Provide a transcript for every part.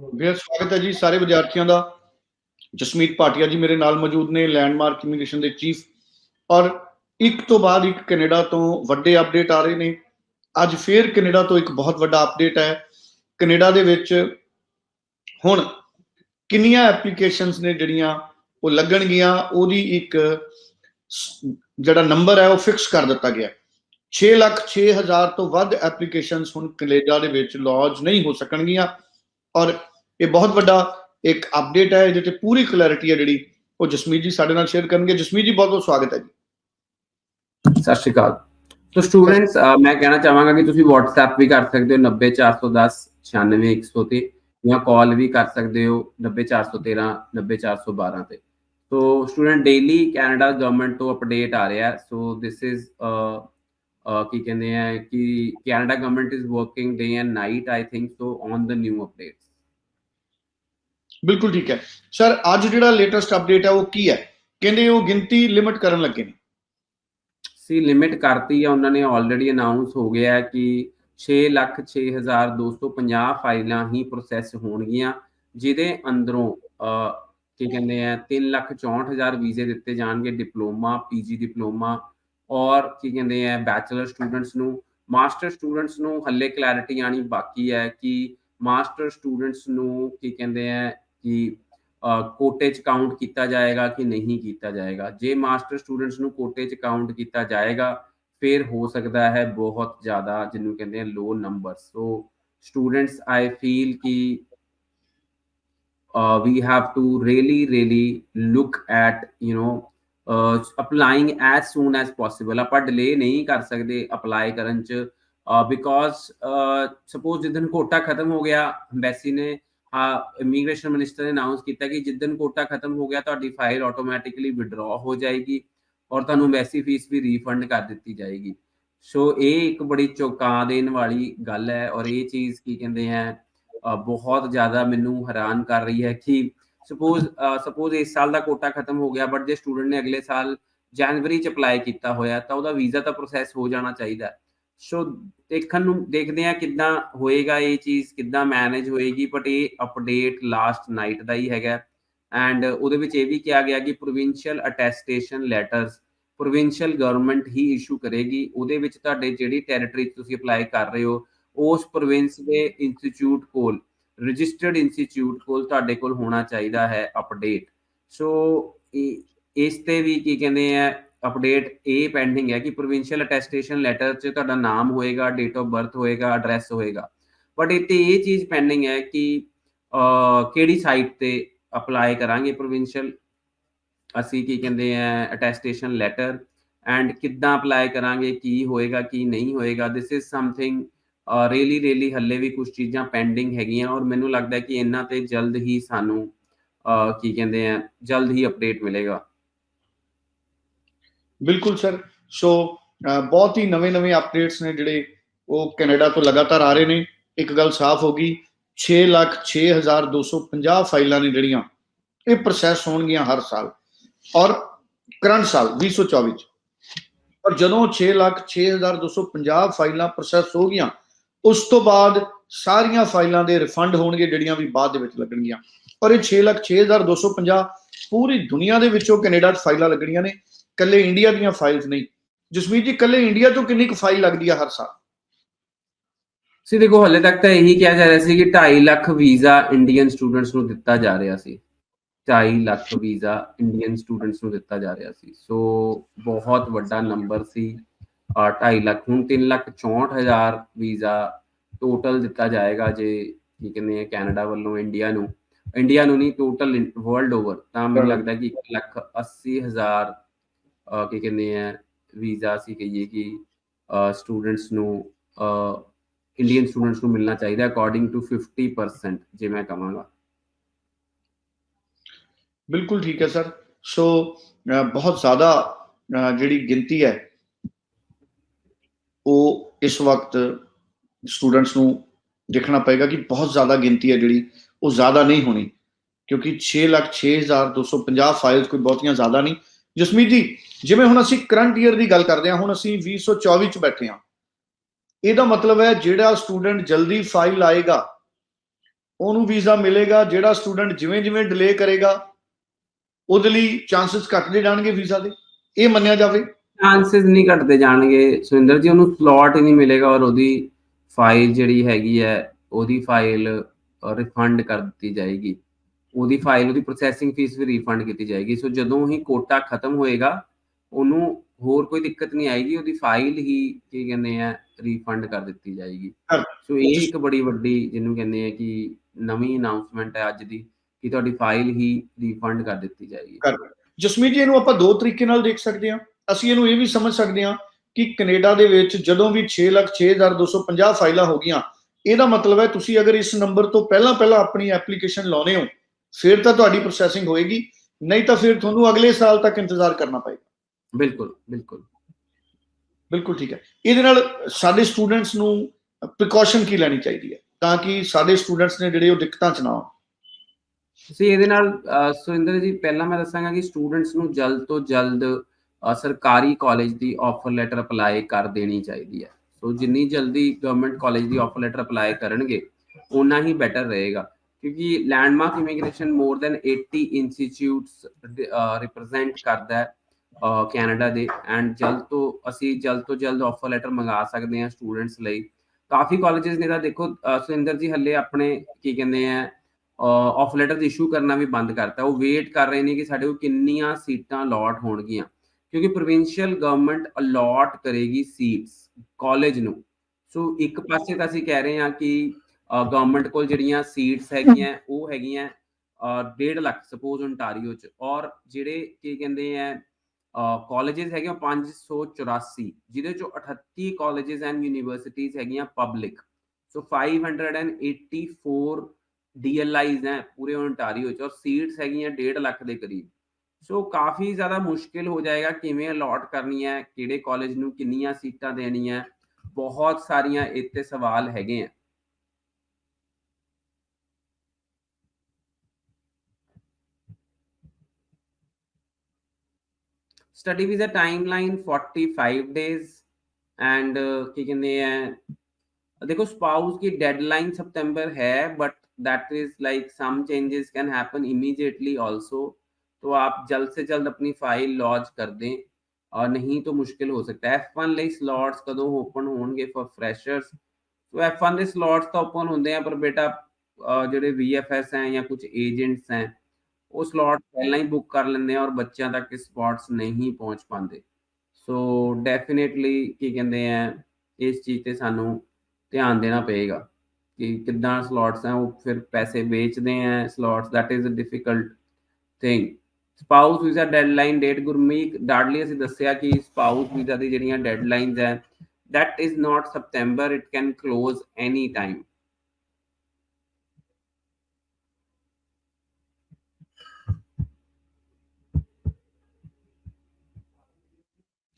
ਬੇहद ਸਵਾਗਤ ਹੈ ਜੀ ਸਾਰੇ ਵਿਦਿਆਰਥੀਆਂ ਦਾ। ਜਸਮੀਤ ਭਾਟੀਆ ਜੀ ਮੇਰੇ ਨਾਲ ਮੌਜੂਦ ਨੇ ਲੈਂਡਮਾਰਕ ਇਮੀਗ੍ਰੇਸ਼ਨ ਦੇ ਚੀਫ ਔਰ ਇੱਕ ਤੋਂ ਬਾਅਦ ਇੱਕ ਕੈਨੇਡਾ ਤੋਂ ਵੱਡੇ ਅਪਡੇਟ ਆ ਰਹੇ ਨੇ। ਅੱਜ ਫੇਰ ਕੈਨੇਡਾ ਤੋਂ ਇੱਕ ਬਹੁਤ ਵੱਡਾ ਅਪਡੇਟ ਹੈ। ਕੈਨੇਡਾ ਦੇ ਵਿੱਚ ਹੁਣ ਕਿੰਨੀਆਂ ਐਪਲੀਕੇਸ਼ਨਸ ਨੇ ਜਿਹੜੀਆਂ ਉਹ ਲੱਗਣਗੀਆਂ, ਉਹਦੀ ਇੱਕ ਜਿਹੜਾ ਨੰਬਰ ਹੈ ਉਹ ਫਿਕਸ ਕਰ ਦਿੱਤਾ ਗਿਆ। 6 ਲੱਖ 6 ਹਜ਼ਾਰ ਤੋਂ ਵੱਧ ਐਪਲੀਕੇਸ਼ਨਸ ਹੁਣ ਕੈਨੇਡਾ ਦੇ ਵਿੱਚ ਲੌਂਚ ਨਹੀਂ ਹੋ ਸਕਣਗੀਆਂ। ਔਰ ਇਹ ਬਹੁਤ ਵੱਡਾ ਇੱਕ ਅਪਡੇਟ ਹੈ, ਇਹਦੇ ਤੇ ਪੂਰੀ ਕਲੈਰਿਟੀ ਹੈ ਜਿਹੜੀ ਉਹ ਜਸਮੀਤ ਜੀ ਸਾਡੇ ਨਾਲ ਸ਼ੇਅਰ ਕਰਨਗੇ। ਜਸਮੀਤ ਜੀ ਬਹੁਤ ਬਹੁਤ ਸਵਾਗਤ ਹੈ ਜੀ। ਸਤਿ ਸ਼੍ਰੀ ਅਕਾਲ। ਸੋ ਸਟੂਡੈਂਟਸ ਮੈਂ ਕਹਿਣਾ ਚਾਹਾਂਗਾ ਕਿ ਤੁਸੀਂ WhatsApp ਵੀ ਕਰ ਸਕਦੇ ਹੋ 90410 96100 ਤੇ ਜਾਂ ਕਾਲ ਵੀ ਕਰ ਸਕਦੇ ਹੋ 90413 90412 ਤੇ। So student daily Canada government ਤੋਂ ਅਪਡੇਟ ਆ ਰਿਹਾ ਸੋ ਥਿਸ ਇਜ਼ ਕੀ ਕਹਿੰਦੇ ਆ ਕਿ Canada government is working day and night I think so on the new updates ਬਿਲਕੁਲ ਠੀਕ ਹੈ। ਸਰ ਅੱਜ ਜਿਹੜਾ ਲੇਟੈਸਟ ਅਪਡੇਟ ਹੈ ਉਹ ਕੀ ਹੈ? ਕਹਿੰਦੇ ਉਹ ਗਿਣਤੀ ਲਿਮਿਟ ਕਰਨ ਲੱਗੇ ਨੇ। ਸੀ ਲਿਮਿਟ ਕਰਤੀ ਹੈ ਉਹਨਾਂ ਨੇ ਆਲਰੇਡੀ ਅਨਾਉਂਸ ਹੋ ਗਿਆ ਹੈ ਕਿ 606250 ਫਾਈਲਾਂ ਹੀ ਪ੍ਰੋਸੈਸ ਹੋਣਗੀਆਂ, ਜਿਹਦੇ ਅੰਦਰੋਂ ਕੀ ਕਹਿੰਦੇ ਆ 364000 ਵੀਜ਼ੇ ਦਿੱਤੇ ਜਾਣਗੇ, ਡਿਪਲੋਮਾ ਪੀਜੀ ਡਿਪਲੋਮਾ ਔਰ ਕੀ ਕਹਿੰਦੇ ਆ ਬੈਚਲਰ ਸਟੂਡੈਂਟਸ ਨੂੰ। ਮਾਸਟਰ ਸਟੂਡੈਂਟਸ ਨੂੰ ਹੱਲੇ ਕਲੈਰਿਟੀ ਆਣੀ ਬਾਕੀ ਹੈ ਕਿ ਮਾਸਟਰ ਸਟੂਡੈਂਟਸ ਨੂੰ ਕੀ ਕਹਿੰਦੇ ਆ ਕਿ ਕੋਟੇ ਚ ਕਾਊਂਟ ਕੀਤਾ ਜਾਏਗਾ ਕਿ ਨਹੀਂ ਕੀਤਾ ਜਾਏਗਾ। ਜੇ ਮਾਸਟਰ ਸਟੂਡੈਂਟਸ ਨੂੰ ਕੋਟੇ ਚ ਕਾਊਂਟ ਕੀਤਾ ਜਾਏਗਾ ਫਿਰ ਹੋ ਸਕਦਾ ਹੈ ਬਹੁਤ ਜ਼ਿਆਦਾ ਜਿਹਨੂੰ ਕਹਿੰਦੇ ਆ low number so students I feel ਕਿ we have to really really look at you know uh, applying as soon as possible ਆਪਾਂ ਡਿਲੇ ਨਹੀਂ ਕਰ ਸਕਦੇ ਅਪਲਾਈ ਕਰਨ ਚ। ਬਿਕੋਜ਼ ਸਪੋਜ਼ ਜਿੱਦਨ ਕੋਟਾ ਖਤਮ ਹੋ ਗਿਆ ਐਮਬੈਸੀ ਨੇ ਇਮੀਗ੍ਰੇਸ਼ਨ ਮਿਨਿਸਟਰ ਨੇ ਅਨਾਉਂਸ ਕੀਤਾ ਕਿ ਜਿੱਦਨ ਕੋਟਾ ਖਤਮ ਹੋ ਗਿਆ, ਤੁਹਾਡੀ ਫਾਈਲ ਆਟੋਮੈਟਿਕਲੀ ਵਿਡਰਾ ਹੋ ਜਾਏਗੀ ਔਰ ਤੁਹਾਨੂੰ ਐਮਬੈਸੀ ਫੀਸ ਵੀ ਰੀਫੰਡ ਕਰ ਦਿੱਤੀ ਜਾਏਗੀ। ਸੋ ਇਹ ਇੱਕ ਬੜੀ ਚੌਂਕਾ ਦੇਣ ਵਾਲੀ ਗੱਲ ਹੈ ਔਰ ਇਹ ਚੀਜ਼ ਕੀ ਕਹਿੰਦੇ ਆ ਬਹੁਤ ਜ਼ਿਆਦਾ ਮੈਨੂੰ ਹੈਰਾਨ ਕਰ ਰਹੀ ਹੈ ਕਿ ਸਪੋਜ਼ ਸਪੋਜ਼ ਇਸ ਸਾਲ ਦਾ ਕੋਟਾ ਖਤਮ ਹੋ ਗਿਆ ਬਟ ਜੇ ਸਟੂਡੈਂਟ ਨੇ ਅਗਲੇ ਸਾਲ ਜਨਵਰੀ ਚ ਅਪਲਾਈ ਕੀਤਾ ਹੋਇਆ, ਤਾਂ ਉਹਦਾ ਵੀਜ਼ਾ ਤਾਂ ਪ੍ਰੋਸੈਸ ਹੋ ਜਾਣਾ ਚਾਹੀਦਾ। ਸੋ ਦੇਖਣ ਨੂੰ, ਦੇਖਦੇ ਆ ਕਿੱਦਾਂ ਹੋਏਗਾ ਇਹ ਚੀਜ਼, ਕਿੱਦਾਂ ਮੈਨੇਜ ਹੋਏਗੀ ਬਟ ਇਹ ਅਪਡੇਟ ਲਾਸਟ ਨਾਈਟ ਦਾ ਹੀ ਹੈਗਾ। ਐਂਡ ਉਹਦੇ ਵਿੱਚ ਇਹ ਵੀ ਕਿਹਾ ਗਿਆ ਕਿ provincial attestation letters provincial government ਹੀ ਇਸ਼ੂ ਕਰੇਗੀ। ਉਹਦੇ ਵਿੱਚ ਤੁਹਾਡੇ ਜਿਹੜੀ ਟੈਰੀਟਰੀ ਤੁਸੀਂ ਅਪਲਾਈ ਕਰ ਰਹੇ ਹੋ, ਉਸ ਪ੍ਰੋਵਿੰਸ ਦੇ ਇੰਸਟੀਚਿਊਟ ਕੋਲ ਰਜਿਸਟਰਡ ਇੰਸਟੀਚਿਊਟ ਕੋਲ ਤੁਹਾਡੇ ਕੋਲ ਹੋਣਾ ਚਾਹੀਦਾ ਹੈ ਅਪਡੇਟ ਸੋ ਇਸ ਤੇ ਵੀ ਕੀ ਕਹਿੰਦੇ ਆ ਅਪਡੇਟ ਇਹ ਪੈਂਡਿੰਗ ਹੈ ਕਿ ਪ੍ਰੋਵਿੰਸ਼ੀਅਲ ਅਟੈਸਟੇਸ਼ਨ ਲੈਟਰ 'ਚ ਤੁਹਾਡਾ ਨਾਮ ਹੋਏਗਾ ਡੇਟ ਆਫ ਬਰਥ ਹੋਏਗਾ ਐਡਰੈਸ ਹੋਏਗਾ। ਬਟ ਇੱਥੇ ਇਹ ਚੀਜ਼ ਪੈਂਡਿੰਗ ਹੈ ਕਿ ਕਿਹੜੀ ਸਾਈਟ ਤੇ ਅਪਲਾਈ ਕਰਾਂਗੇ ਪ੍ਰੋਵਿੰਸ਼ੀਅਲ ਅਸੀਂ ਕੀ ਕਹਿੰਦੇ ਆ ਅਟੈਸਟੇਸ਼ਨ ਲੈਟਰ ਐਂਡ ਕਿੱਦਾਂ ਅਪਲਾਈ ਕਰਾਂਗੇ, ਕੀ ਹੋਏਗਾ, ਕੀ ਨਹੀਂ ਹੋਏਗਾ? This is something really really ਹੱਲੇ ਵੀ ਕੁਝ ਚੀਜ਼ਾਂ ਪੈਂਡਿੰਗ ਹੈਗੀਆਂ ਔਰ ਮੈਨੂੰ ਲੱਗਦਾ ਕਿ ਇਹਨਾਂ ਤੇ ਜਲਦ ਹੀ ਸਾਨੂੰ ਕੀ ਕਹਿੰਦੇ ਆ, ਜਲਦ ਹੀ ਅਪਡੇਟ ਮਿਲੇਗਾ। ਬਿਲਕੁਲ ਸਰ। ਸੋ ਬਹੁਤ ਹੀ ਨਵੇਂ-ਨਵੇਂ ਅਪਡੇਟਸ ਨੇ ਜਿਹੜੇ ਉਹ ਕੈਨੇਡਾ ਤੋਂ ਲਗਾਤਾਰ ਆ ਰਹੇ ਨੇ। ਇੱਕ ਗੱਲ ਸਾਫ਼ ਹੋ ਗਈ 6 ਲੱਖ 6250 ਫਾਈਲਾਂ ਨੇ ਜਿਹੜੀਆਂ, ਇਹ ਪ੍ਰੋਸੈਸ ਹੋਣਗੀਆਂ ਹਰ ਸਾਲ। ਔਰ ਕਰੰਟ ਸਾਲ 2024 ਚ। ਔਰ ਜਦੋਂ 6 ਲੱਖ 6250 ਫਾਈਲਾਂ ਪ੍ਰੋਸੈਸ ਹੋ ਗਈਆਂ, ਉਸ ਤੋਂ ਬਾਅਦ ਸਾਰੀਆਂ ਫਾਈਲਾਂ ਦੇ ਰਿਫੰਡ ਹੋਣਗੇ, ਜਿਹੜੀਆਂ ਵੀ ਬਾਅਦ ਦੇ ਵਿੱਚ ਲੱਗਣਗੀਆਂ। ਔਰ ਇਹ 6 ਲੱਖ 6250 ਪੂਰੀ ਦੁਨੀਆ ਦੇ ਵਿੱਚੋਂ ਕੈਨੇਡਾ 'ਚ ਫਾਈਲਾਂ ਲੱਗਣੀਆਂ ਨੇ। ਕੱਲੇ ਇੰਡੀਆ ਦੀਆਂ ਫਾਈਲਸ ਨਹੀਂ। ਜਸਮੀਤ ਜੀ ਕੱਲੇ ਇੰਡੀਆ ਤੋਂ ਕਿੰਨੀ ਕੁ ਫਾਈਲ ਲੱਗਦੀ ਆ ਹਰ ਸਾਲ? ਸੀ ਦੇਖੋ ਹੱਲੇ ਤੱਕ ਤਾਂ ਇਹੀ ਕਿਹਾ ਜਾ ਰਿਹਾ ਸੀ ਕਿ 2.5 ਲੱਖ ਵੀਜ਼ਾ ਇੰਡੀਅਨ ਸਟੂਡੈਂਟਸ ਨੂੰ ਦਿੱਤਾ ਜਾ ਰਿਹਾ ਸੀ। 2.5 ਲੱਖ ਵੀਜ਼ਾ ਇੰਡੀਅਨ ਸਟੂਡੈਂਟਸ ਨੂੰ ਦਿੱਤਾ ਜਾ ਰਿਹਾ ਸੀ। ਸੋ ਬਹੁਤ ਵੱਡਾ ਨੰਬਰ ਸੀ। 2.5 ਲੱਖ ਹੁਣ 3 ਲੱਖ 64 ਹਜ਼ਾਰ ਵੀਜ਼ਾ ਟੋਟਲ ਦਿੱਤਾ ਜਾਏਗਾ ਜੇ ਕੀ ਕਹਿੰਦੇ ਆ ਕੈਨੇਡਾ ਵੱਲੋਂ ਇੰਡੀਆ ਨੂੰ। ਇੰਡੀਆ ਨੂੰ ਨਹੀਂ ਟੋਟਲ ਵਰਲਡ ਓਵਰ ਤਾਂ ਮੈਨੂੰ ਲੱਗਦਾ ਕਿ 1 ਲੱਖ 80 ਹਜ਼ਾਰ ਕੀ ਕਹਿੰਦੇ ਆ, ਵੀਜ਼ਾ ਸੀ ਕਹੀਏ ਕਿ ਸਟੂਡੈਂਟਸ ਨੂੰ ਇੰਡੀਅਨ ਸਟੂਡੈਂਟਸ ਨੂੰ ਮਿਲਣਾ ਚਾਹੀਦਾ ਅਕੋਰਡਿੰਗ ਟੂ 50% ਜੇ ਮੈਂ ਕਹਾਂਗਾ। ਬਿਲਕੁਲ ਠੀਕ ਹੈ ਸਰ। ਸੋ ਬਹੁਤ ਜ਼ਿਆਦਾ ਜਿਹੜੀ ਗਿਣਤੀ ਹੈ, ਉਹ ਇਸ ਵਕਤ ਸਟੂਡੈਂਟਸ ਨੂੰ ਦੇਖਣਾ ਪਏਗਾ ਕਿ ਬਹੁਤ ਜ਼ਿਆਦਾ ਗਿਣਤੀ ਹੈ ਜਿਹੜੀ, ਉਹ ਜ਼ਿਆਦਾ ਨਹੀਂ ਹੋਣੀ। ਕਿਉਂਕਿ 6 ਲੱਖ 6250 ਫਾਈਲਸ ਕੋਈ ਬਹੁਤੀਆਂ ਜ਼ਿਆਦਾ ਨਹੀਂ ਜਸਮੀਤ ਜੀ, ਜਿਵੇਂ ਹੁਣ ਅਸੀਂ ਕਰੰਟ ਈਅਰ ਦੀ ਗੱਲ ਕਰਦੇ ਹਾਂ, ਹੁਣ ਅਸੀਂ 2024 ਚ ਬੈਠੇ ਹਾਂ। ਇਹਦਾ ਮਤਲਬ ਹੈ ਜਿਹੜਾ ਸਟੂਡੈਂਟ ਜਲਦੀ ਫਾਈਲ ਆਏਗਾ, ਉਹਨੂੰ ਵੀਜ਼ਾ ਮਿਲੇਗਾ, ਜਿਹੜਾ ਸਟੂਡੈਂਟ ਜਿਵੇਂ ਜਿਵੇਂ ਡਿਲੇ ਕਰੇਗਾ, ਉਹਦੇ ਲਈ ਚਾਂਸਸ ਘਟਦੇ ਜਾਣਗੇ ਵੀਜ਼ਾ ਦੇ। ਇਹ ਮੰਨਿਆ ਜਾਵੇ? ਚਾਂਸਸ ਨਹੀਂ ਘਟਦੇ ਜਾਣਗੇ। ਸੁਰਿੰਦਰ ਜੀ, ਉਹਨੂੰ ਸਲੋਟ ਹੀ ਨਹੀਂ ਮਿਲੇਗਾ ਔਰ ਉਹਦੀ ਫਾਈਲ ਜਿਹੜੀ ਹੈਗੀ ਹੈ, ਉਹਦੀ ਫਾਈਲ ਰਿਫੰਡ ਕਰ ਦਿੱਤੀ ਜਾਏਗੀ। ਉਹਦੀ ਫਾਈਲ ਉਹਦੀ ਪ੍ਰੋਸੈਸਿੰਗ ਫੀਸ ਵੀ ਰਿਫੰਡ ਕੀਤੀ ਜਾਏਗੀ। ਸੋ ਜਦੋਂ ਹੀ ਕੋਟਾ ਖਤਮ ਹੋਏਗਾ ਉਹਨੂੰ ਹੋਰ ਕੋਈ ਦਿੱਕਤ ਨਹੀਂ ਆਏਗੀ ਉਹਦੀ ਫਾਈਲ ਹੀ ਕੀ ਕਹਿੰਦੇ ਆ ਰਿਫੰਡ ਕਰ ਦਿੱਤੀ ਜਾਏਗੀ। ਸੋ ਇਹ ਇੱਕ ਬੜੀ ਵੱਡੀ ਜਿਹਨੂੰ ਕਹਿੰਦੇ ਆ ਕਿ ਨਵੀਂ ਅਨਾਉਂਸਮੈਂਟ ਹੈ ਅੱਜ ਦੀ ਕਿ ਤੁਹਾਡੀ ਫਾਈਲ ਹੀ ਰਿਫੰਡ ਕਰ ਦਿੱਤੀ ਜਾਏਗੀ। ਜਸਮੀਤ ਜੀ ਇਹਨੂੰ ਆਪਾਂ ਦੋ ਤਰੀਕੇ ਨਾਲ ਦੇਖ ਸਕਦੇ ਹਾਂ। ਅਸੀਂ ਇਹਨੂੰ ਇਹ ਵੀ ਸਮਝ ਸਕਦੇ ਹਾਂ ਕਿ ਕੈਨੇਡਾ ਦੇ ਵਿੱਚ ਜਦੋਂ ਵੀ 6 ਲੱਖ 6250 ਫਾਈਲਾਂ ਹੋ ਗਈਆਂ ਇਹਦਾ ਮਤਲਬ ਹੈ ਤੁਸੀਂ ਅਗਰ ਇਸ ਨੰਬਰ ਤੋਂ ਪਹਿਲਾਂ ਪਹਿਲਾਂ ਆਪਣੀ ਐਪਲੀਕੇਸ਼ਨ ਲਾਉਨੇ ਹੋ ਫਿਰ ਤਾਂ ਤੁਹਾਡੀ ਪ੍ਰੋਸੈਸਿੰਗ ਹੋਏਗੀ ਨਹੀਂ ਤਾਂ ਫਿਰ ਤੁਹਾਨੂੰ ਅਗਲੇ ਸਾਲ ਤੱਕ ਇੰਤਜ਼ਾਰ ਕਰਨਾ ਪਏਗਾ। ਬਿਲਕੁਲ ਬਿਲਕੁਲ। ਬਿਲਕੁਲ ਠੀਕ ਹੈ। ਇਹਦੇ ਨਾਲ ਸਾਡੇ ਸਟੂਡੈਂਟਸ ਨੂੰ ਪ੍ਰੀਕਾਸ਼ਨ ਕੀ ਲੈਣੀ ਚਾਹੀਦੀ ਹੈ? ਤਾਂ ਕਿ ਸਾਡੇ ਸਟੂਡੈਂਟਸ ਨੇ ਜਿਹੜੇ ਉਹ ਦਿੱਕਤਾਂ ਚ ਨਾ ਆਉਣ ਤੁਸੀਂ ਇਹਦੇ ਨਾਲ ਸੁਰਿੰਦਰ ਜੀ ਪਹਿਲਾਂ ਮੈਂ ਦੱਸਾਂਗਾ ਕਿ ਸਟੂਡੈਂਟਸ ਨੂੰ ਜਲਦ ਤੋਂ ਜਲਦ ਸਰਕਾਰੀ ਕਾਲਜ ਦੀ ਆਫਰ ਲੈਟਰ ਅਪਲਾਈ ਕਰ ਦੇਣੀ ਚਾਹੀਦੀ ਹੈ। ਸੋ ਜਿੰਨੀ ਜਲਦੀ ਗਵਰਨਮੈਂਟ ਕਾਲਜ ਦੀ ਆਫਰ ਲੈਟਰ ਅਪਲਾਈ ਕਰਨਗੇ ਉਨਾ ਹੀ ਬੈਟਰ ਰਹੇਗਾ। ਕਿਉਂਕਿ Landmark immigration more than 80 institutes represent ਕਰਦਾ ਹੈ ਕੈਨੇਡਾ ਦੇ ਐਂਡ ਜਲਦ ਤੋਂ ਅਸੀਂ ਜਲਦ ਤੋਂ ਜਲਦ ਆਫਰ ਲੈਟਰ ਮੰਗਾ ਸਕਦੇ ਹਾਂ ਸਟੂਡੈਂਟਸ ਲਈ। ਕਾਫੀ ਕਾਲਜਸ ਨੇ ਤਾਂ ਦੇਖੋ ਸੁਰਿੰਦਰ ਜੀ ਹੱਲੇ ਆਪਣੇ ਕੀ ਕਹਿੰਦੇ ਆ ਆਫ ਲੈਟਰ ਇਸ਼ੂ ਕਰਨਾ ਵੀ ਬੰਦ ਕਰਤਾ। ਉਹ ਵੇਟ ਕਰ ਰਹੇ ਨੇ ਕਿ ਸਾਡੇ ਕੋਲ ਕਿੰਨੀਆਂ ਸੀਟਾਂ ਅਲਾਟ ਹੋਣਗੀਆਂ। ਕਿਉਂਕਿ ਪ੍ਰੋਵਿੰਸ਼ੀਅਲ ਗਵਰਨਮੈਂਟ ਅਲਾਟ ਕਰੇਗੀ ਸੀਟਸ ਕਾਲਜ ਨੂੰ। ਸੋ ਇੱਕ ਪਾਸੇ ਤਾਂ ਅਸੀਂ ਕਹਿ ਰਹੇ ਹਾਂ ਕਿ ਗਵਰਨਮੈਂਟ ਕੋਲ ਜਿਹੜੀਆਂ ਸੀਟਸ ਹੈਗੀਆਂ, ਉਹ ਹੈਗੀਆਂ 1.5 ਲੱਖ ਸਪੋਜ਼ ਓਨਟਾਰੀਓ ਚ। ਔਰ ਜਿਹੜੇ ਕੀ ਕਹਿੰਦੇ ਆ ਕਾਲਜਸ ਹੈਗੇ 584 ਜਿਹਦੇ ਚੋਂ 38 ਕਾਲਜਸ ਐਂਡ ਯੂਨੀਵਰਸਿਟੀਜ਼ ਹੈਗੀਆਂ ਪਬਲਿਕ ਸੋ 584 ਡੀਐਲਆਈਜ਼ ਹੈ ਪੂਰੇ ਓਨਟਾਰੀਓ ਚ। ਔਰ ਸੀਟਸ ਹੈਗੀਆਂ 1.5 ਲੱਖ ਦੇ ਕਰੀਬ। ਸੋ ਕਾਫੀ ਜ਼ਿਆਦਾ ਮੁਸ਼ਕਿਲ ਹੋ ਜਾਏਗਾ ਕਿਵੇਂ ਅਲਾਟ ਕਰਨੀ ਹੈ ਕਿਹੜੇ ਕਾਲਜ ਨੂੰ ਕਿੰਨੀਆਂ ਸੀਟਾਂ ਦੇਣੀਆਂ, ਬਹੁਤ ਸਾਰੀਆਂ ਇੱਥੇ ਸਵਾਲ ਹੈਗੇ ਆ study visa timeline 45 days and क्या कहते हैं देखो स्पाउस की डेडलाइन सितंबर है but that is like some changes can happen immediately also तो आप जल्द से जल्द अपनी फ़ाइल लॉन्च कर दें। और नहीं तो मुश्किल हो सकता है। एफ़ वन ਲਈ ਸਲੋਟਸ ਕਦੋਂ ਓਪਨ ਹੋਣਗੇ ਫॉर ਫਰੈਸ਼ਰਸ ਸੋ ਐਫ ਦੇ ਸਲੋਟਸ ਤਾਂ ਓਪਨ ਹੁੰਦੇ ਆ ਪਰ ਬੇਟਾ ਜਿਹੜੇ ਵੀਐਫਐਸ ਹੈ ਜਾਂ ਕੁਝ ਏਜੰਟਸ ਹੈ ਉਹ ਸਲੋਟ ਪਹਿਲਾਂ ਹੀ ਬੁੱਕ ਕਰ ਲੈਂਦੇ ਆ ਔਰ ਬੱਚਿਆਂ ਤੱਕ ਸਪੌਟਸ ਨਹੀਂ ਪਹੁੰਚ ਪਾਉਂਦੇ। ਸੋ ਡੈਫੀਨਿਟਲੀ ਕੀ ਕਹਿੰਦੇ ਆ, ਇਸ ਚੀਜ਼ ਤੇ ਸਾਨੂੰ ਧਿਆਨ ਦੇਣਾ ਪਏਗਾ ਕਿ ਕਿੱਦਾਂ ਸਲੋਟਸ ਹੈ ਉਹ ਫਿਰ ਪੈਸੇ ਵੇਚਦੇ ਆ slots that is a difficult thing spouse visa deadline date Gurmeet, ਡਾਡਲੀ, ਅਸੀਂ ਦੱਸਿਆ ਕਿ ਸਪਾਊਸ ਵੀਜ਼ਾ ਦੀ ਜਿਹੜੀਆਂ ਡੈਡਲਾਈਨਸ ਹੈ that is not september, it can close any time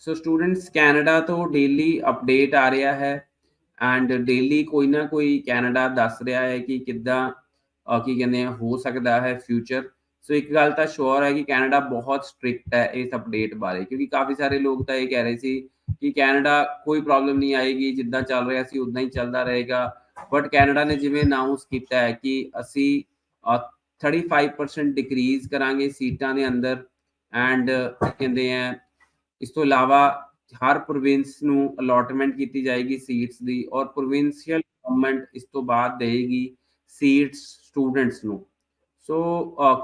so students Canada ਤੋਂ ਡੇਲੀ ਅਪਡੇਟ ਆ ਰਿਹਾ ਹੈ ਐਂਡ ਡੇਲੀ ਕੋਈ ਨਾ ਕੋਈ ਕੈਨੇਡਾ ਦੱਸ ਰਿਹਾ ਹੈ ਕਿ ਕਿੱਦਾਂ ਅਹ, ਕੀ ਕਹਿੰਦੇ ਆ ਹੋ ਸਕਦਾ ਹੈ ਫਿਊਚਰ ਸੋ ਇੱਕ ਗੱਲ ਤਾਂ ਸ਼ੋਰ ਹੈ ਕਿ ਕੈਨੇਡਾ ਬਹੁਤ ਸਟ੍ਰਿਕਟ ਹੈ ਇਸ ਅਪਡੇਟ ਬਾਰੇ ਕਿਉਂਕਿ ਕਾਫੀ ਸਾਰੇ ਲੋਕ ਤਾਂ ਇਹ ਕਹਿ ਰਹੇ ਸੀ ਕਿ ਕੈਨੇਡਾ ਕੋਈ ਪ੍ਰੋਬਲਮ ਨਹੀਂ ਆਏਗੀ ਜਿੱਦਾਂ ਚੱਲ ਰਿਹਾ ਸੀ ਉਦਾਂ ਹੀ ਚੱਲਦਾ ਰਹੇਗਾ ਬਟ ਕੈਨੇਡਾ ਨੇ ਜਿਵੇਂ ਅਨਾਉਂਸ ਕੀਤਾ ਹੈ ਕਿ ਅਸੀਂ ਅਹ, 35% ਡਿਕਰੀਜ਼ ਕਰਾਂਗੇ ਸੀਟਾਂ ਦੇ ਅੰਦਰ ਐਂਡ ਕਹਿੰਦੇ ਆ ਇਸ ਤੋਂ ਇਲਾਵਾ ਹਰ ਪ੍ਰੋਵਿੰਸ ਨੂੰ ਅਲੋਟਮੈਂਟ ਕੀਤੀ ਜਾਏਗੀ ਸੀਟਸ ਦੀ ਔਰ ਪ੍ਰੋਵਿੰਸ਼ੀਅਲ ਗਵਰਨਮੈਂਟ ਇਸ ਤੋਂ ਬਾਅਦ ਦੇਏਗੀ ਸੀਟਸ ਸਟੂਡੈਂਟਸ ਨੂੰ। ਸੋ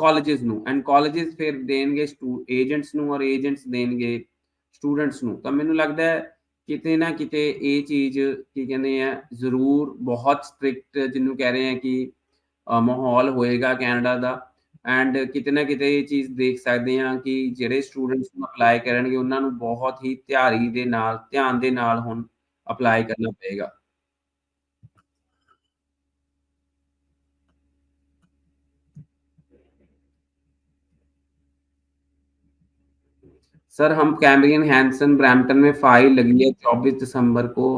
ਕਾਲਜਸ ਨੂੰ। ਐਂਡ ਕਾਲਜਸ ਫਿਰ ਦੇਣਗੇ ਏਜੰਟਸ ਨੂੰ ਔਰ ਏਜੰਟਸ ਦੇਣਗੇ ਸਟੂਡੈਂਟਸ ਨੂੰ। ਤਾਂ ਮੈਨੂੰ ਲੱਗਦਾ ਹੈ ਕਿਤੇ ਨਾ ਕਿਤੇ ਇਹ ਚੀਜ਼, ਕੀ ਕਹਿੰਦੇ ਆ, ਜ਼ਰੂਰ ਬਹੁਤ ਸਟ੍ਰਿਕਟ ਜਿਹਨੂੰ ਕਹਿ ਰਹੇ ਆ ਕਿ ਮਾਹੌਲ ਹੋਏਗਾ ਕੈਨੇਡਾ ਦਾ। ਐਂਡ ਕਿਤੇ ਨਾ ਕਿਤੇ ਇਹ ਚੀਜ਼ ਦੇਖ ਸਕਦੇ ਹਾਂ ਕਿ ਜਿਹੜੇ ਸਟੂਡੈਂਟਸ ਨੂੰ ਅਪਲਾਈ ਕਰਨਗੇ ਉਹਨਾਂ ਨੂੰ ਬਹੁਤ ਹੀ ਧਿਆਰੀ ਦੇ ਨਾਲ ਧਿਆਨ ਦੇ ਨਾਲ ਹੁਣ ਅਪਲਾਈ ਕਰਨਾ ਪਏਗਾ सर हम कैमरियन हैंसन ब्रैम्पटन में फाइल लगी है चौबीस दिसंबर को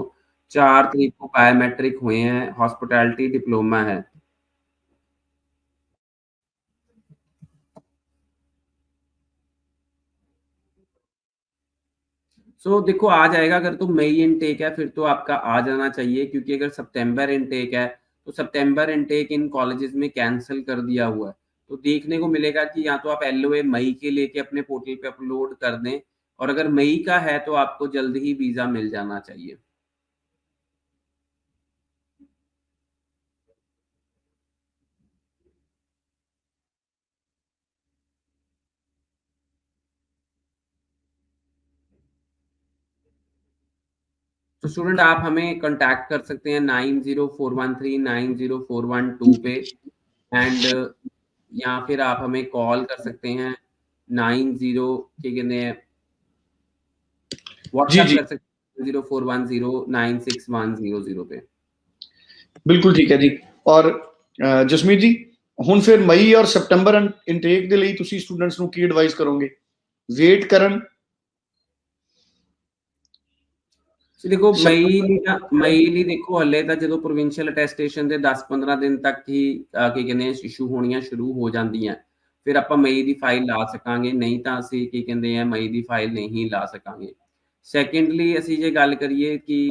चार तारीख को बायोमेट्रिक हुए हैं हॉस्पिटैलिटी डिप्लोमा है सो so, देखो आ जाएगा अगर तो मई इनटेक है फिर तो आपका आ जाना चाहिए क्योंकि अगर सितंबर इनटेक है तो सितंबर इनटेक इन कॉलेजेस में कैंसिल कर दिया हुआ है। तो देखने को मिलेगा कि या तो आप एलओए मई के लेके अपने पोर्टल पे अपलोड कर दें और अगर मई का है तो आपको जल्द ही वीज़ा मिल जाना चाहिए। स्टूडेंट आप हमें कांटेक्ट कर सकते हैं nine zero four one three nine zero four one two पे एंड या फिर आप हमें कॉल कर सकते हैं नाइन जीरो क्या कहते हैं व्हाट्सएप जी। कर सकते हैं zero four one zero nine six one zero zero पे ਬਿਲਕੁਲ ਠੀਕ ਹੈ ਜੀ ਔਰ ਅਹ, ਜਸਮੀਤ ਜੀ ਹੁਣ ਫਿਰ ਮਈ ਔਰ ਸਪਟੈਂਬਰ ਇਨਟੇਕ ਦੇ ਲਈ ਤੁਸੀਂ ਸਟੂਡੈਂਟਸ ਨੂੰ ਕੀ ਐਡਵਾਈਸ ਕਰੋਗੇ ਵੇਟ ਕਰਨ ਸੋ ਦੇਖੋ ਮਈ ਲਈ ਤਾਂ ਮਈ ਲਈ ਦੇਖੋ ਹੱਲੇ ਤਾਂ ਜਦੋਂ ਪ੍ਰੋਵਿੰਸ਼ੀਅਲ ਅਟੈਸਟੇਸ਼ਨ ਦੇ 10-15 ਦਿਨ ਤੱਕ ਹੀ ਕੀ ਕਹਿੰਦੇ ਆ ਇਸ਼ੂ ਹੋਣੀਆਂ ਸ਼ੁਰੂ ਹੋ ਜਾਂਦੀਆਂ। ਫਿਰ ਆਪਾਂ ਮਈ ਦੀ ਫਾਈਲ ਲਾ ਸਕਾਂਗੇ ਨਹੀਂ ਤਾਂ ਅਸੀਂ ਕੀ ਕਹਿੰਦੇ ਆ ਮਈ ਦੀ ਫਾਈਲ ਨਹੀਂ ਲਾ ਸਕਾਂਗੇ। ਸੈਕੰਡਲੀ ਅਸੀਂ ਜੇ ਗੱਲ ਕਰੀਏ ਕਿ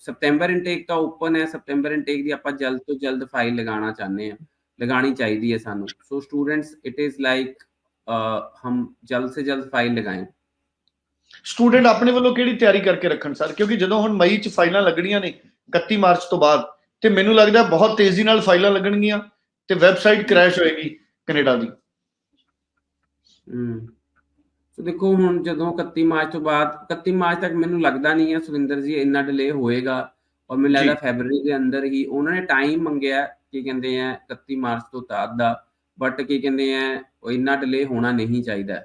ਸਪਟੈਂਬਰ ਇਨਟੇਕ ਤਾਂ ਓਪਨ ਹੈ ਸਪਟੈਂਬਰ ਇਨਟੇਕ ਦੀ ਆਪਾਂ ਜਲਦ ਤੋਂ ਜਲਦ ਫਾਈਲ ਲਗਾਉਣਾ ਚਾਹੁੰਦੇ ਹਾਂ। ਲਗਾਣੀ ਚਾਹੀਦੀ ਹੈ ਸਾਨੂੰ। So students it is like ਹਮ ਜਲਦ ਸੇ ਜਲਦ ਫਾਈਲ ਲਗਾएं ਸਟੂਡੈਂਟ ਆਪਣੇ ਵੱਲੋਂ ਕਿਹੜੀ ਤਿਆਰੀ ਕਰਕੇ ਰੱਖਣ ਸਰ? ਕਿਉਂਕਿ ਜਦੋਂ ਹੁਣ ਮਈ ਚ ਫਾਈਲਾਂ ਲੱਗਣੀਆਂ ਨੇ 31 ਮਾਰਚ ਤੋਂ ਬਾਅਦ ਤੇ ਮੈਨੂੰ ਲੱਗਦਾ ਬਹੁਤ ਤੇਜ਼ੀ ਨਾਲ ਫਾਈਲਾਂ ਲੱਗਣਗੀਆਂ ਤੇ ਵੈਬਸਾਈਟ ਕ੍ਰੈਸ਼ ਹੋਏਗੀ ਕੈਨੇਡਾ ਦੀ। ਹਮ ਸੋ ਦੇਖੋ ਹੁਣ ਜਦੋਂ 31 ਮਾਰਚ ਤੋਂ ਬਾਅਦ 31 ਮਾਰਚ ਤੱਕ ਮੈਨੂੰ ਲੱਗਦਾ ਨਹੀਂ ਹੈ ਸੁਰਿੰਦਰ ਜੀ ਇੰਨਾ ਡਿਲੇ ਹੋਏਗਾ ਔਰ ਮੈਨੂੰ ਲੱਗਦਾ ਫੈਬਰੂਰੀ ਦੇ ਅੰਦਰ ਹੀ ਉਹਨਾਂ ਨੇ ਟਾਈਮ ਮੰਗਿਆ ਕੀ ਕਹਿੰਦੇ ਆ 31 ਮਾਰਚ ਤੋਂ ਬਾਅਦ ਦਾ ਬਟ ਕੀ ਕਹਿੰਦੇ ਆ ਉਹ ਇੰਨਾ ਡਿਲੇ ਹੋਣਾ ਨਹੀਂ ਚਾਹੀਦਾ।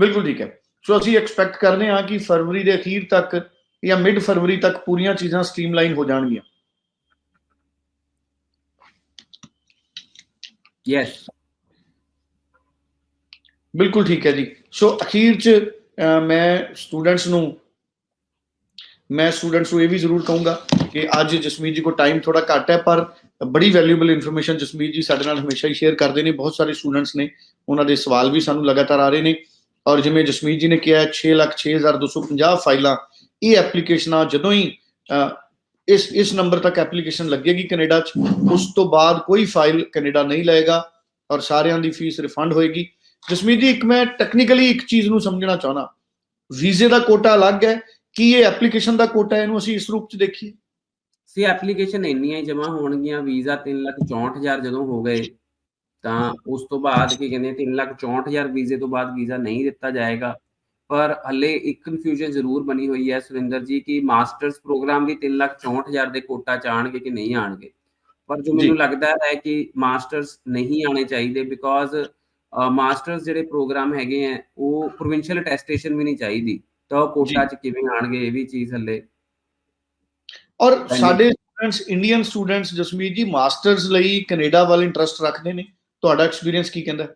ਬਿਲਕੁਲ ਠੀਕ ਹੈ। ਸੋ ਅਸੀਂ ਐਕਸਪੈਕਟ ਕਰਦੇ ਹਾਂ ਕਿ ਫਰਵਰੀ ਦੇ ਅਖੀਰ ਤੱਕ ਜਾਂ ਮਿਡ ਫਰਵਰੀ ਤੱਕ ਪੂਰੀਆਂ ਚੀਜ਼ਾਂ ਸਟ੍ਰੀਮਲਾਈਨ ਹੋ ਜਾਣਗੀਆਂ। ਯੈਸ ਬਿਲਕੁਲ ਠੀਕ ਹੈ ਜੀ। ਸੋ ਅਖੀਰ ਚ ਮੈਂ ਸਟੂਡੈਂਟਸ ਨੂੰ ਮੈਂ ਸਟੂਡੈਂਟਸ ਨੂੰ ਇਹ ਵੀ ਜ਼ਰੂਰ ਕਹੂੰਗਾ ਕਿ ਅੱਜ ਜਸਮੀਤ ਜੀ ਕੋ ਟਾਈਮ ਥੋੜਾ ਘੱਟ ਹੈ ਪਰ ਬੜੀ ਵੈਲਿਊਬਲ ਇਨਫੋਰਮੇਸ਼ਨ ਜਸਮੀਤ ਜੀ ਸਾਡੇ ਨਾਲ ਹਮੇਸ਼ਾ ਹੀ ਸ਼ੇਅਰ ਕਰਦੇ ਨੇ। ਬਹੁਤ ਸਾਰੇ ਸਟੂਡੈਂਟਸ ਨੇ ਉਹਨਾਂ ਦੇ ਸਵਾਲ ਵੀ ਸਾਨੂੰ ਲਗਾਤਾਰ ਆ ਰਹੇ ਨੇ। ਔਰ ਜਿਵੇਂ ਜਸਮੀਤ ਜੀ ਨੇ ਕਿਹਾ 6 ਲੱਖ 6250 ਫਾਈਲਾਂ, ਇਹ ਐਪਲੀਕੇਸ਼ਨਾਂ ਜਦੋਂ ਹੀ ਇਸ ਇਸ ਨੰਬਰ ਤੱਕ ਐਪਲੀਕੇਸ਼ਨ ਲੱਗੇਗੀ ਕੈਨੇਡਾ 'ਚ, ਉਸ ਤੋਂ ਬਾਅਦ ਕੋਈ ਫਾਈਲ ਕੈਨੇਡਾ ਨਹੀਂ ਲਏਗਾ ਔਰ ਸਾਰਿਆਂ ਦੀ ਫੀਸ ਰਿਫੰਡ ਹੋਏਗੀ। ਜਸਮੀਤ ਜੀ, ਇੱਕ ਮੈਂ ਟੈਕਨੀਕਲੀ ਇੱਕ ਚੀਜ਼ ਨੂੰ ਸਮਝਣਾ ਚਾਹਣਾ ਵੀਜ਼ੇ ਦਾ ਕੋਟਾ ਅਲੱਗ ਹੈ, ਕੀ ਇਹ ਐਪਲੀਕੇਸ਼ਨ ਦਾ ਕੋਟਾ ਹੈ ਇਹਨੂੰ ਅਸੀਂ ਇਸ ਰੂਪ 'ਚ ਦੇਖੀਏ? ਸੀ ਐਪਲੀਕੇਸ਼ਨ ਇੰਨੀਆਂ ਹੀ ਜਮ੍ਹਾਂ ਹੋਣਗੀਆਂ, ਵੀਜ਼ਾ 364000 ਜਦੋਂ ਹੋ ਗਏ ਤਾਂ ਉਸ ਤੋਂ ਬਾਅਦ ਕੀ ਕਹਿੰਦੇ 364000 ਵੀਜ਼ੇ ਤੋਂ ਬਾਅਦ ਵੀਜ਼ਾ ਨਹੀਂ ਦਿੱਤਾ ਜਾਏਗਾ। ਪਰ ਹੱਲੇ ਇੱਕ ਕਨਫਿਊਜ਼ਨ ਜ਼ਰੂਰ ਬਣੀ ਹੋਈ ਹੈ ਸੁਰਿੰਦਰ ਜੀ ਕਿ ਮਾਸਟਰਸ ਪ੍ਰੋਗਰਾਮ ਵੀ 364000 ਦੇ ਕੋਟਾ ਚ ਆਣਗੇ ਕਿ ਨਹੀਂ ਆਣਗੇ ਪਰ ਜੋ। ਮੈਨੂੰ ਲੱਗਦਾ ਹੈ ਕਿ ਮਾਸਟਰਸ ਨਹੀਂ ਆਣੇ ਚਾਹੀਦੇ ਬਿਕੋਜ਼ ਮਾਸਟਰਸ ਜਿਹੜੇ ਪ੍ਰੋਗਰਾਮ ਹੈਗੇ ਆ ਉਹ ਪ੍ਰੋਵਿੰਸ਼ੀਅਲ ਅਟੈਸਟੇਸ਼ਨ ਵੀ ਨਹੀਂ ਚਾਹੀਦੀ। ਤਾਂ ਉਹ ਕੋਟਾ ਚ ਕਿਵੇਂ ਆਣਗੇ ਇਹ ਵੀ ਚੀਜ਼ ਹੱਲੇ। ਔਰ। ਸਾਡੇ students Indian students Jasmeet ji masters ਲਈ ਕੈਨੇਡਾ ਵੱਲ ਇੰਟਰਸਟ ਰੱਖਦੇ ਨੇ। ਤੁਹਾਡਾ ਐਕਸਪੀਰੀਅੰਸ ਕੀ ਕਹਿੰਦਾ?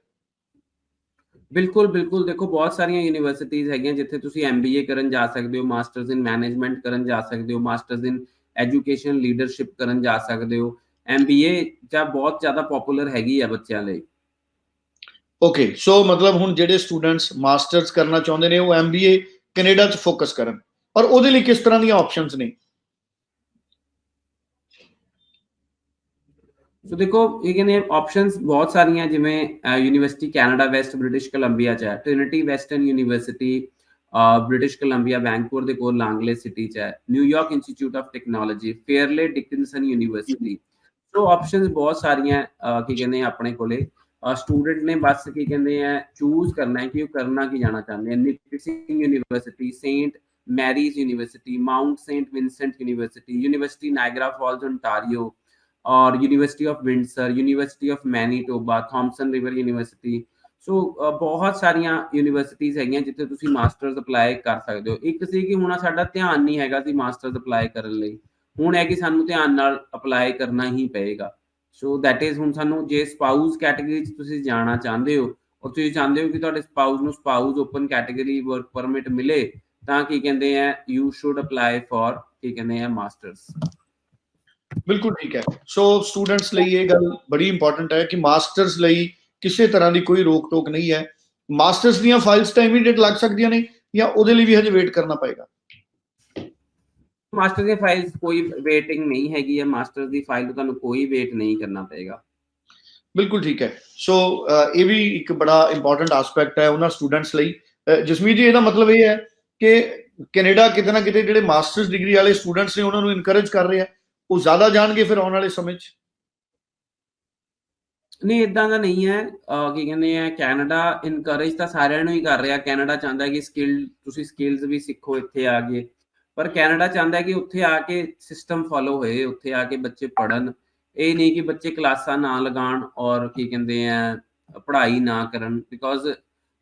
ਬਿਲਕੁਲ ਬਿਲਕੁਲ। ਦੇਖੋ ਬਹੁਤ ਸਾਰੀਆਂ ਯੂਨੀਵਰਸਿਟੀਆਂ ਹੈਗੀਆਂ ਜਿੱਥੇ ਤੁਸੀਂ ਐਮਬੀਏ ਕਰਨ ਜਾ ਸਕਦੇ ਹੋ ਮਾਸਟਰਸ ਇਨ ਮੈਨੇਜਮੈਂਟ ਕਰਨ ਜਾ ਸਕਦੇ ਹੋ ਮਾਸਟਰਸ ਇਨ ਐਜੂਕੇਸ਼ਨ ਲੀਡਰਸ਼ਿਪ ਕਰਨ ਜਾ ਸਕਦੇ ਹੋ। ਐਮਬੀਏ ਜਾਂ ਬਹੁਤ ਜ਼ਿਆਦਾ ਪਪੂਲਰ ਹੈਗੀ ਆ ਬੱਚਿਆਂ ਲਈ। ਓਕੇ ਸੋ ਮਤਲਬ ਹੁਣ ਜਿਹੜੇ ਸਟੂਡੈਂਟਸ ਮਾਸਟਰਸ ਕਰਨਾ ਚਾਹੁੰਦੇ ਨੇ ਉਹ ਐਮਬੀਏ ਕੈਨੇਡਾ 'ਚ ਫੋਕਸ ਕਰਨ। ਔਰ ਉਹਦੇ ਲਈ ਕਿਸ ਤਰ੍ਹਾਂ ਦੀਆਂ ਆਪਸ਼ਨਸ ਨੇ? ਸੋ ਦੇਖੋ, ਇਹ ਕਹਿੰਦੇ ਆਪਸ਼ਨਸ ਬਹੁਤ ਸਾਰੀਆਂ, ਜਿਵੇਂ University Canada West British Columbia ਚ ਹੈ Trinity Western University British Columbia Vancouver ਦੇ ਕੋਲ ਲਾਂਗਲੇ ਸਿਟੀ ਚ ਹੈ New York Institute of Technology Fairleigh Dickinson University so options ਬਹੁਤ ਸਾਰੀਆਂ ਕੀ ਕਹਿੰਦੇ ਆਪਣੇ ਕੋਲੇ। ਸਟੂਡੈਂਟ ਨੇ ਬਸ ਕੀ ਕਹਿੰਦੇ ਆ ਚੂਜ਼ ਕਰਨਾ ਹੈ ਕਿ ਉਹ ਕਰਨਾ ਕੀ ਜਾਣਾ ਚਾਹੁੰਦੇ ਆ। Nipissing University Saint Mary's University Mount Saint Vincent University University Niagara Falls Ontario और University of Windsor University of Manitoba Thompson River University so ਬਹੁਤ ਸਾਰੀਆਂ ਯੂਨੀਵਰਸਿਟੀਆਂ ਹੈਗੀਆਂ ਜਿੱਥੇ ਤੁਸੀਂ ਮਾਸਟਰਸ ਅਪਲਾਈ ਕਰ ਸਕਦੇ ਹੋ। ਇੱਕ ਸੀ ਕਿ ਹੁਣ ਸਾਡਾ ਧਿਆਨ ਨਹੀਂ ਹੈਗਾ ਸੀ ਮਾਸਟਰਸ ਅਪਲਾਈ ਕਰਨ ਲਈ। ਹੁਣ ਹੈ ਕਿ ਸਾਨੂੰ ਧਿਆਨ ਨਾਲ ਅਪਲਾਈ ਕਰਨਾ ਹੀ ਪਏਗਾ। ਸੋ ਦੈਟ ਇਜ਼ ਹੁਣ ਸਾਨੂੰ ਜੇ ਸਪਾਊਸ ਕੈਟਾਗਰੀ 'ਚ ਤੁਸੀਂ ਜਾਣਾ ਚਾਹੁੰਦੇ ਹੋ, ਔਰ ਤੁਸੀਂ ਚਾਹੁੰਦੇ ਹੋ ਕਿ ਤੁਹਾਡੇ ਸਪਾਊਸ ਨੂੰ spouse open category work permit ਮਿਲੇ, ਤਾਂ ਕੀ ਕਹਿੰਦੇ ਆ ਯੂ ਸ਼ੁੱਡ ਅਪਲਾਈ ਫॉर ਕੀ ਕਹਿੰਦੇ ਆ ਮਾਸਟਰਸ ਬਿਲਕੁਲ ਠੀਕ ਹੈ। ਸੋ ਸਟੂਡੈਂਟਸ ਲਈ ਇਹ ਗੱਲ ਬੜੀ ਇੰਪੋਰਟੈਂਟ ਹੈ ਕਿ ਮਾਸਟਰਸ ਲਈ ਕਿਸੇ ਤਰ੍ਹਾਂ ਦੀ ਕੋਈ ਰੋਕ ਟੋਕ ਨਹੀਂ ਹੈ। ਮਾਸਟਰਸ ਦੀਆਂ ਫਾਈਲਸ ਤਾਂ ਇਮੀਡੀਏਟ ਲੱਗ ਸਕਦੀਆਂ ਨੇ ਜਾਂ ਉਹਦੇ ਲਈ ਵੀ ਹਜੇ ਵੇਟ ਕਰਨਾ ਪਏਗਾ? ਮਾਸਟਰ ਦੀ ਫਾਈਲ ਕੋਈ ਵੇਟਿੰਗ ਨਹੀਂ ਹੈਗੀ ਹੈ। ਮਾਸਟਰ ਦੀ ਫਾਈਲ ਨੂੰ ਤੁਹਾਨੂੰ ਕੋਈ ਵੇਟ ਨਹੀਂ ਕਰਨਾ ਪਏਗਾ। ਬਿਲਕੁਲ ਠੀਕ ਹੈ। ਸੋ ਇਹ ਵੀ ਇੱਕ ਬੜਾ ਇੰਪੋਰਟੈਂਟ ਐਸਪੈਕਟ ਹੈ ਉਹਨਾਂ ਸਟੂਡੈਂਟਸ ਲਈ। ਜਸਮੀਤ ਜੀ ਇਹਦਾ ਮਤਲਬ ਇਹ ਹੈ ਕਿ ਕੈਨੇਡਾ ਕਿਤੇ ਨਾ ਕਿਤੇ ਜਿਹੜੇ ਮਾਸਟਰਸ ਡਿਗਰੀ ਵਾਲੇ ਸਟੂਡੈਂਟਸ ਨੇ ਉਹਨਾਂ ਨੂੰ ਇਨਕਰੇਜ ਕਰ ਰਿਹਾ ਉਹ ਜ਼ਿਆਦਾ ਜਾਣਗੇ ਫਿਰ ਆਉਣ ਵਾਲੇ ਸਮੇਂ 'ਚ? ਨਹੀਂ ਇਦਾਂ ਦਾ ਨਹੀਂ ਹੈ। ਕੀ ਕਹਿੰਦੇ ਆ, ਕੈਨੇਡਾ ਇਨਕਰੇਜ ਤਾਂ ਸਾਰਿਆਂ ਨੂੰ ਹੀ ਕਰ ਰਿਹਾ। ਕੈਨੇਡਾ ਚਾਹੁੰਦਾ ਕਿ ਸਕਿੱਲ ਤੁਸੀਂ ਸਕਿੱਲਸ ਵੀ ਸਿੱਖੋ ਇੱਥੇ ਆ ਕੇ। ਪਰ ਕੈਨੇਡਾ ਚਾਹੁੰਦਾ ਕਿ ਉੱਥੇ ਆ ਕੇ ਸਿਸਟਮ ਫੋਲੋ ਹੋਏ, ਉੱਥੇ ਆ ਕੇ ਬੱਚੇ ਪੜਨ ਇਹ ਨਹੀਂ ਕਿ ਬੱਚੇ ਕਲਾਸਾਂ ਨਾ ਲਗਾਉਣ ਔਰ ਕੀ ਕਹਿੰਦੇ ਆ, ਪੜ੍ਹਾਈ ਨਾ ਕਰਨ। ਬਿਕੋਜ਼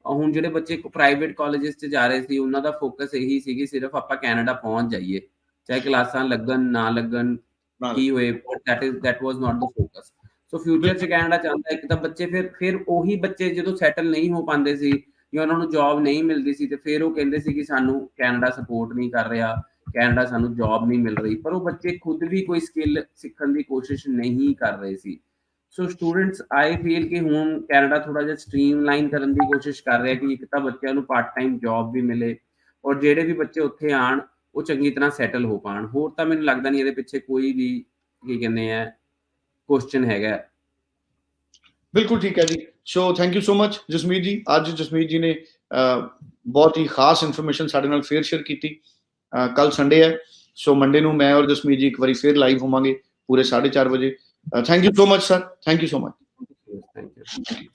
ਹੁਣ ਜਿਹੜੇ ਬੱਚੇ ਪ੍ਰਾਈਵੇਟ ਕਾਲਜਸ 'ਚ ਜਾ ਰਹੇ ਸੀ, ਉਹਨਾਂ ਦਾ ਫੋਕਸ ਇਹੀ ਸੀ ਕਿ ਸਿਰਫ ਆਪਾਂ ਕੈਨੇਡਾ ਪਹੁੰਚ ਜਾਈਏ। ਚਾਹੇ ਕਲਾਸਾਂ ਲੱਗਣ, ਨਾ ਲੱਗਣ ਕੀ ਹੋਏ that is that was not the focus so future ਚ ਕੈਨੇਡਾ ਚਾਹੁੰਦਾ ਇੱਕ ਤਾਂ ਬੱਚੇ ਫਿਰ ਫਿਰ ਉਹੀ ਬੱਚੇ ਜਦੋਂ ਸੈਟਲ ਨਹੀਂ ਹੋ ਪਾਉਂਦੇ ਸੀ ਜਾਂ ਉਹਨਾਂ ਨੂੰ ਜੌਬ ਨਹੀਂ ਮਿਲਦੀ ਸੀ ਤੇ ਫਿਰ ਉਹ ਕਹਿੰਦੇ ਸੀ ਕਿ ਸਾਨੂੰ ਕੈਨੇਡਾ ਸਪੋਰਟ ਨਹੀਂ ਕਰ ਰਿਹਾ ਕੈਨੇਡਾ ਸਾਨੂੰ ਜੌਬ ਨਹੀਂ ਮਿਲ ਰਹੀ। ਪਰ ਉਹ ਬੱਚੇ ਖੁਦ ਵੀ ਕੋਈ ਸਕਿੱਲ ਸਿੱਖਣ ਦੀ ਕੋਸ਼ਿਸ਼ ਨਹੀਂ ਕਰ ਰਹੇ ਸੀ। ਸੋ ਸਟੂਡੈਂਟਸ ਆਈ ਫੀਲ ਕਿ ਹੁਣ ਕੈਨੇਡਾ ਥੋੜਾ ਜਿਹਾ ਸਟ੍ਰੀਮਲਾਈਨ ਕਰਨ ਦੀ ਕੋਸ਼ਿਸ਼ ਕਰ ਰਿਹਾ ਕਿ ਇੱਕ ਤਾਂ ਬੱਚਿਆਂ ਨੂੰ ਪਾਰਟ ਟਾਈਮ ਜੌਬ ਵੀ ਮਿਲੇ ਔਰ ਜਿਹੜੇ ਵੀ ਬੱਚੇ ਉੱਥੇ ਆਣ ਉਹ ਚੰਗੀ ਤਰ੍ਹਾਂ ਸੈਟਲ ਹੋ ਪਾਣ। ਹੋਰ ਤਾਂ ਮੈਨੂੰ ਲੱਗਦਾ ਨਹੀਂ ਇਹਦੇ ਪਿੱਛੇ ਕੋਈ ਵੀ ਕੀ ਕਹਿੰਦੇ ਆ ਕੁਐਸਚਨ ਹੈਗਾ। ਬਿਲਕੁਲ ਠੀਕ ਹੈ ਜੀ। So thank you so much Jasmeet ji. ਅੱਜ ਜਸਮੀਤ ਜੀ ਨੇ ਬਹੁਤ ਹੀ ਖਾਸ ਇਨਫੋਰਮੇਸ਼ਨ ਸਾਡੇ ਨਾਲ ਫੇਅਰ ਸ਼ੇਅਰ ਕੀਤੀ। ਕੱਲ ਸੰਡੇ ਹੈ। ਸੋ ਮੰਡੇ ਨੂੰ ਮੈਂ ਔਰ ਜਸਮੀਤ ਜੀ ਇੱਕ ਵਾਰੀ ਫੇਰ ਲਾਈਵ ਹੋਵਾਂਗੇ ਪੂਰੇ 4:30 ਵਜੇ। Thank you so much sir thank you so much thank you